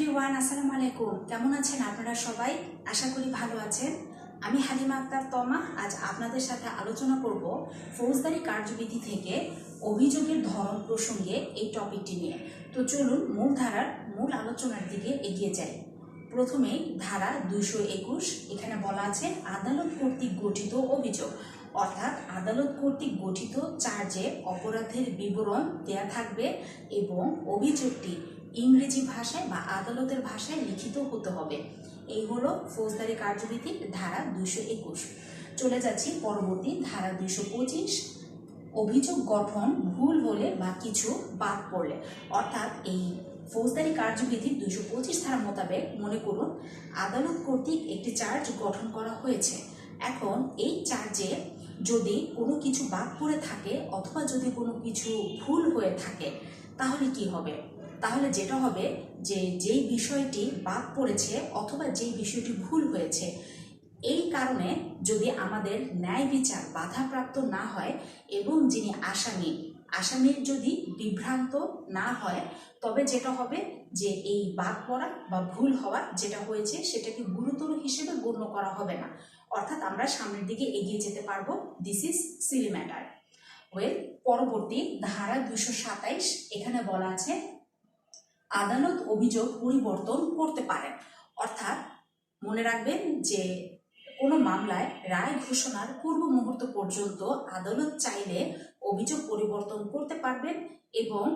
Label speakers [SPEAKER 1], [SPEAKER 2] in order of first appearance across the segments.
[SPEAKER 1] Everyone আসসালামু আলাইকুম। কেমন আছেন আপনারা সবাই? আশা করি ভালো আছেন। আমি হালিমা আক্তার তমা। আজ আপনাদের সাথে আলোচনা করব ফৌজদারি কার্যবিধি থেকে অভিযোগের ধরন প্রসঙ্গে এই টপিকটি নিয়ে। তো চলুন, মূল ধারার মূল আলোচনার দিকে এগিয়ে যাই। প্রথমেই ধারা দুইশো একুশ, এখানে বলা আছে আদালত কর্তৃক গঠিত অভিযোগ। অর্থাৎ আদালত কর্তৃক গঠিত চার্জে অপরাধের বিবরণ দেয়া থাকবে এবং অভিযোগটি ইংরেজি ভাষায় বা আদালতের ভাষায় লিখিত হতে হবে। এই হলো ফৌজদারি কার্যবিধির ধারা দুইশো একুশ। চলে যাচ্ছি পরবর্তী ধারা দুইশো পঁচিশ। অভিযোগ গঠন ভুল হলে বা কিছু বাদ পড়লে। অর্থাৎ এই ফৌজদারি কার্যবিধির দুইশো পঁচিশ ধারা মোতাবেক মনে করুন, আদালত কর্তৃক একটি চার্জ গঠন করা হয়েছে। এখন এই চার্জে যদি কোনো কিছু বাদ পড়ে থাকে অথবা যদি কোনো কিছু ভুল হয়ে থাকে, তাহলে কি হবে? তাহলে যেটা হবে যে যেই বিষয়টি বাদ পড়েছে অথবা যেই বিষয়টি ভুল হয়েছে, এই কারণে যদি আমাদের ন্যায় বিচার বাধাপ্রাপ্ত না হয় এবং যিনি আসামি, আসামির যদি বিভ্রান্ত না হয়, তবে যেটা হবে যে এই বাদ পড়া বা ভুল হওয়া যেটা হয়েছে সেটাকে গুরুতর হিসেবে গণ্য করা হবে না। অর্থাৎ আমরা সামনের দিকে এগিয়ে যেতে পারব। This is silly matter well পরবর্তী ধারা দুশো সাতাইশ, এখানে বলা আছে আদালত অভিযোগ পরিবর্তন করতে পারেন অর্থাৎ মনে রাখবেন যে কোনো মামলায় রায় ঘোষণার পূর্ব মুহূর্ত পর্যন্ত আদালত চাইলে অভিযোগ পরিবর্তন করতে পারবেন এবং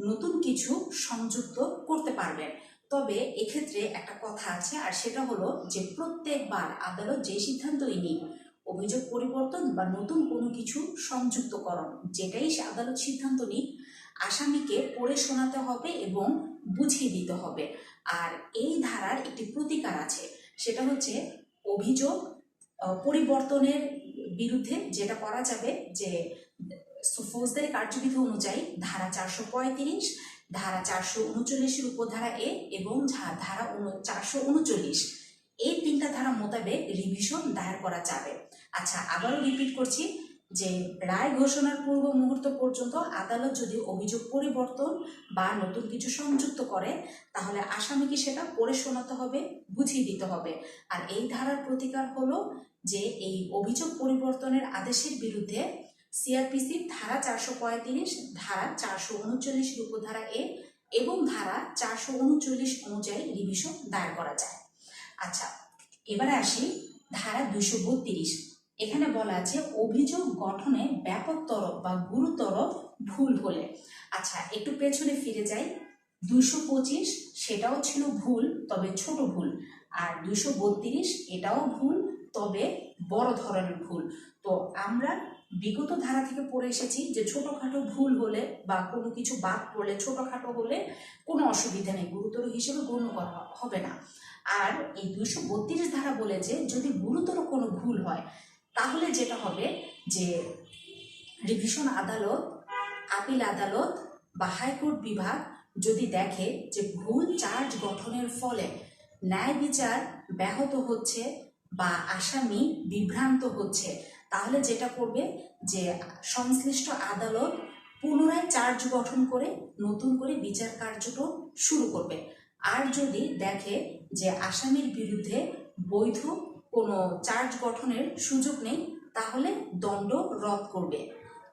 [SPEAKER 1] নতুন কিছু সংযুক্ত করতে পারবেন। তবে এক্ষেত্রে একটা কথা আছে, আর সেটা হলো যে প্রত্যেকবার আদালত যে সিদ্ধান্তই নিক, অভিযোগ পরিবর্তন বা নতুন কোনো কিছু সংযুক্তকরণ, যেটাই সে আদালত সিদ্ধান্ত নিক, আসামিকে পড়ে শোনাতে হবে এবং বুঝিয়ে দিতে হবে। আর এই ধারার একটি প্রতিকার আছে। সেটা হচ্ছে অভিযোগ পরিবর্তনের বিরুদ্ধে যেটা করা যাবে যে ফৌজদারি কার্যবিধি অনুযায়ী ধারা চারশো পঁয়ত্রিশ, ধারা চারশো উনচল্লিশের উপধারা এ এবং ধারা চারশো উনচল্লিশ। এই তিনটা ধারা মোতাবেক রিভিশন দায়ের করা যাবে। আচ্ছা আবারও রিপিট করছি। যে রায় ঘোষণার পূর্ব মুহূর্ত পর্যন্ত আদালত যদি অভিযোগ পরিবর্তন বা নতুন কিছু সংযুক্ত করে, তাহলে আসামিকে সেটা পড়ে শোনাতে হবে, বুঝিয়ে দিতে হবে। আর এই ধারার প্রতিকার হলো যে এই অভিযোগ পরিবর্তনের আদেশের বিরুদ্ধে সিআরপিসি ধারা চারশো পঁয়ত্রিশ, ধারা চারশো উনচল্লিশের উপধারা এ এবং ধারা চারশো উনচল্লিশ অনুযায়ী রিভিশন দায়ের করা যায়। আচ্ছা এবারে আসি ধারা দুশো বত্রিশ। এখানে বলা আছে অভিযোগ গঠনে ব্যাপকতর বা গুরুতর ভুল হলে। আচ্ছা একটু পেছনে ফিরে যাই। দুশো পঁচিশ, সেটাও ছিল ভুল, তবে ছোট ভুল। আর দুশো বত্রিশ, এটাও ভুল, তবে বড় ধরনের ভুল। তো আমরা বিগত ধারা থেকে পড়ে এসেছি যে ছোটখাটো ভুল হলে বা কোনো কিছু বাদ পড়লে, ছোটখাটো হলে কোনো অসুবিধা নেই, গুরুতর হিসেবে গণ্য করা হবে না। আর এই দুশো বত্রিশ ধারা বলেছে, যদি গুরুতর কোনো ভুল হয় তাহলে যেটা হবে যে রিভিশন আদালত, আপিল আদালত বা হাইকোর্ট বিভাগ যদি দেখে যে ভুল চার্জ গঠনের ফলে ন্যায় বিচার ব্যাহত হচ্ছে বা আসামি বিভ্রান্ত হচ্ছে, তাহলে যেটা করবে যে সংশ্লিষ্ট আদালত পুনরায় চার্জ গঠন করে নতুন করে বিচার কার্যক্রম শুরু করবে। আর যদি দেখে যে আসামির বিরুদ্ধে বৈধ কোনো চার্জ গঠনের সুযোগ নেই, তাহলে দণ্ড রদ করবে।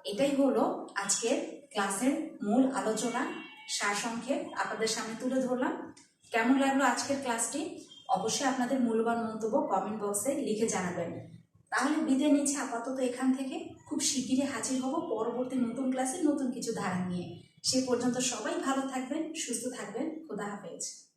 [SPEAKER 1] এটাই হলো আজকের ক্লাসের মূল আলোচনা। সারসংক্ষেপ আপনাদের সামনে তুলে ধরলাম। কেমন লাগল আজকের ক্লাসটি? অবশ্যই আপনাদের মূল্যবান মন্তব্য কমেন্ট বক্সে লিখে জানাবেন। তাহলে বিদায় নিচ্ছে আপাতত এখান থেকে। খুব শিগগিরই হাজির হব পরবর্তী নতুন ক্লাসে নতুন কিছু ধারা নিয়ে। সে পর্যন্ত সবাই ভালো থাকবেন, সুস্থ থাকবেন। খোদা হাফেজ।